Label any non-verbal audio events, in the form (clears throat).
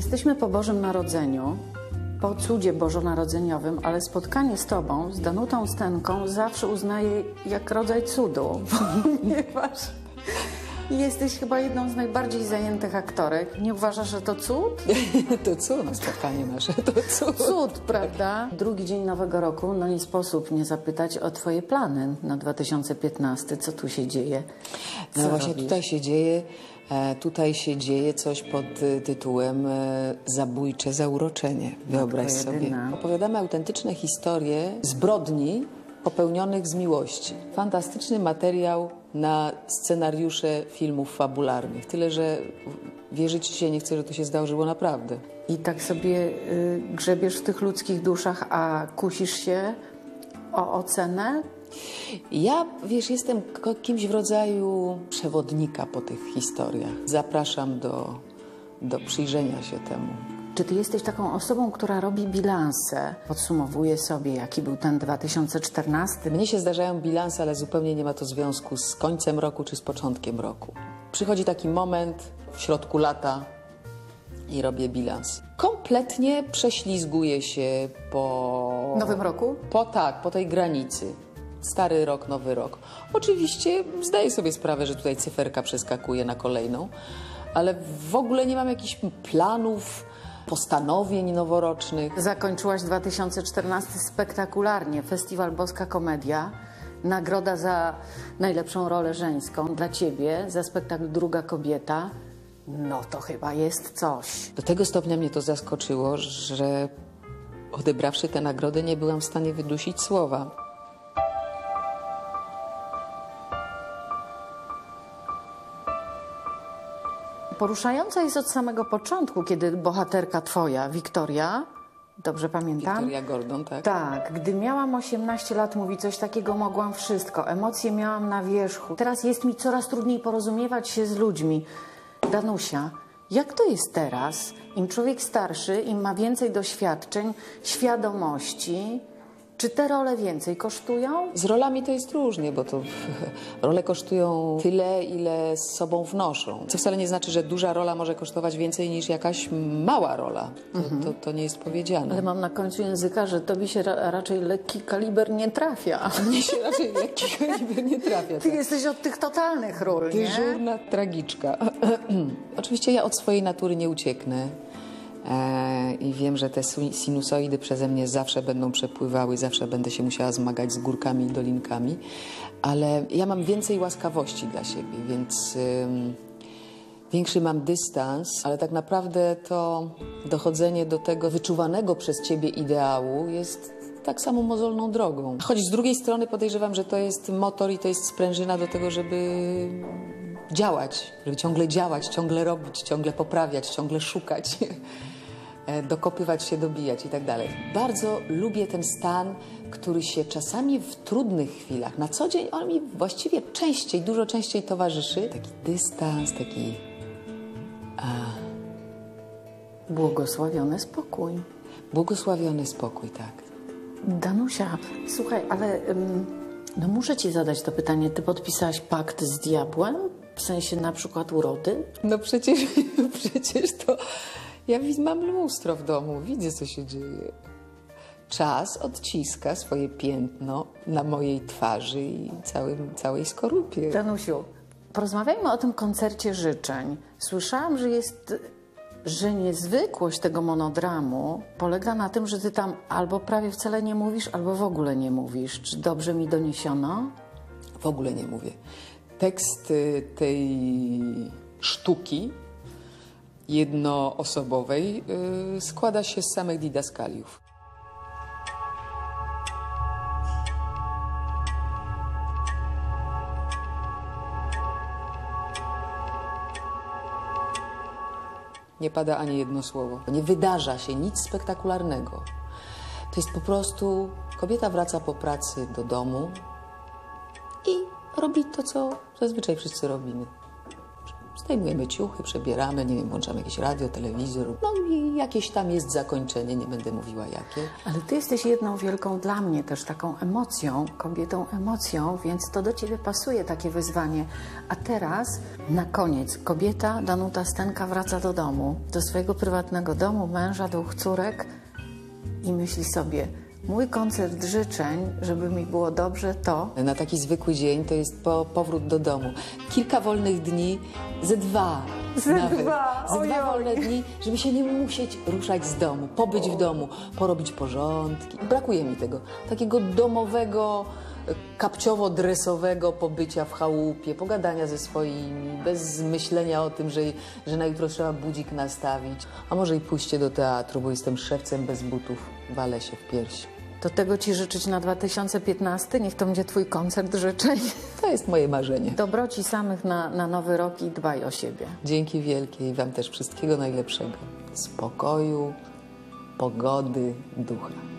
Jesteśmy po Bożym Narodzeniu, po cudzie bożonarodzeniowym, ale spotkanie z Tobą, z Danutą Stenką, zawsze uznaję jak rodzaj cudu, (laughs) ponieważ jesteś chyba jedną z najbardziej zajętych aktorek. Nie uważasz, że to cud? (laughs) To co na spotkanie nasze? To co? Cud, prawda? Drugi dzień Nowego Roku, no nie sposób nie zapytać o Twoje plany na 2015. Co tu się dzieje? Co No właśnie robisz? tutaj się dzieje, e, tutaj się dzieje coś pod e, tytułem e, Zabójcze zauroczenie. Wyobraź sobie. Opowiadamy autentyczne historie zbrodni popełnionych z miłości. Fantastyczny materiał na scenariusze filmów fabularnych. Tyle, że wierzyć się nie chcę, że to się zdarzyło naprawdę. I tak sobie y, grzebiesz w tych ludzkich duszach, a kusisz się o ocenę? Ja, wiesz, jestem kimś w rodzaju przewodnika po tych historiach. Zapraszam do, do przyjrzenia się temu. Czy ty jesteś taką osobą, która robi bilanse, podsumowuje sobie, jaki był ten 2014? Mnie się zdarzają bilanse, ale zupełnie nie ma to związku z końcem roku czy z początkiem roku. Przychodzi taki moment w środku lata i robię bilans. Kompletnie prześlizguję się po... Nowym roku? Po tak, po tej granicy. Stary rok, nowy rok. Oczywiście zdaję sobie sprawę, że tutaj cyferka przeskakuje na kolejną, ale w ogóle nie mam jakichś planów, postanowień noworocznych. Zakończyłaś 2014 spektakularnie. Festiwal Boska Komedia. Nagroda za najlepszą rolę żeńską dla ciebie za spektakl Druga Kobieta. No to chyba jest coś. Do tego stopnia mnie to zaskoczyło, że odebrawszy tę nagrodę nie byłam w stanie wydusić słowa. Poruszająca jest od samego początku, kiedy bohaterka twoja, Wiktoria, dobrze pamiętam? Wiktoria Gordon, tak? Tak, gdy miałam 18 lat, mówi coś takiego, mogłam wszystko. Emocje miałam na wierzchu. Teraz jest mi coraz trudniej porozumiewać się z ludźmi. Danusia, jak to jest teraz? Im człowiek starszy, im ma więcej doświadczeń, świadomości, czy te role więcej kosztują? Z rolami to jest różnie, bo to (laughs) role kosztują tyle, ile z sobą wnoszą. Co wcale nie znaczy, że duża rola może kosztować więcej niż jakaś mała rola. To, to, to nie jest powiedziane. Ale mam na końcu języka, że tobie się ra raczej lekki kaliber nie trafia. (laughs) Mnie się raczej lekki kaliber nie trafia. Ty tak. jesteś od tych totalnych ról, nie? Dyżurna tragiczka. (clears throat) Oczywiście ja od swojej natury nie ucieknę. E, I wiem, że te sinusoidy przeze mnie zawsze będą przepływały, zawsze będę się musiała zmagać z górkami i dolinkami, ale ja mam więcej łaskawości dla siebie, więc większy mam dystans, ale tak naprawdę to dochodzenie do tego wyczuwanego przez ciebie ideału jest tak samo mozolną drogą. Choć z drugiej strony podejrzewam, że to jest motor i to jest sprężyna do tego, żeby działać, żeby ciągle działać, ciągle robić, ciągle poprawiać, ciągle szukać, (laughs) e, dokopywać się, dobijać i tak dalej. Bardzo lubię ten stan, który się czasami w trudnych chwilach, na co dzień on mi właściwie częściej, dużo częściej towarzyszy. Taki dystans, taki Błogosławiony spokój. błogosławiony spokój, tak. Danusia, słuchaj, ale ym, no muszę ci zadać to pytanie. Ty podpisałaś pakt z diabłem? W sensie na przykład urody? No przecież, (laughs) przecież to ja mam lustro w domu, widzę co się dzieje. Czas odciska swoje piętno na mojej twarzy i całym, całej skorupie. Danusiu, porozmawiajmy o tym koncercie życzeń. Słyszałam, że jest, że niezwykłość tego monodramu polega na tym, że ty tam albo prawie wcale nie mówisz, albo w ogóle nie mówisz. Czy dobrze mi doniesiono? W ogóle nie mówię. Tekst y, tej sztuki jednoosobowej y, składa się z samych didaskaliów. Nie pada ani jedno słowo. Nie wydarza się nic spektakularnego. To jest po prostu kobieta wraca po pracy do domu i robi to, co zazwyczaj wszyscy robimy. Zajmujemy ciuchy, przebieramy, nie wiem, włączamy jakiś radio, telewizor. No i jakieś tam jest zakończenie, nie będę mówiła jakie. Ale ty jesteś jedną wielką dla mnie też taką emocją, kobietą emocją, więc to do ciebie pasuje takie wyzwanie. A teraz na koniec kobieta Danuta Stenka wraca do domu, do swojego prywatnego domu, męża, dwóch córek i myśli sobie, mój koncert życzeń, żeby mi było dobrze, to Na taki zwykły dzień to jest po, powrót do domu. Kilka wolnych dni, ze dwa. Ze nawet. dwa, Ze dwa wolne dni, żeby się nie musieć ruszać z domu, pobyć w domu, porobić porządki. Brakuje mi tego. Takiego domowego, kapciowo-dresowego pobycia w chałupie, pogadania ze swoimi, bez myślenia o tym, że, że na jutro trzeba budzik nastawić. A może i pójście do teatru, bo jestem szewcem bez butów, walę się w pierś. to tego ci życzyć na 2015. Niech to będzie twój koncert życzeń. To jest moje marzenie. Dobroci samych na, na nowy rok i dbaj o siebie. Dzięki wielkie i Wam też wszystkiego najlepszego. Spokoju, pogody, ducha.